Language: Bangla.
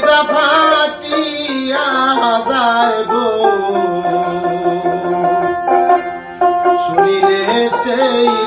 পিঁপড়া ফাটিয়া যায় গো। শরীরে সেই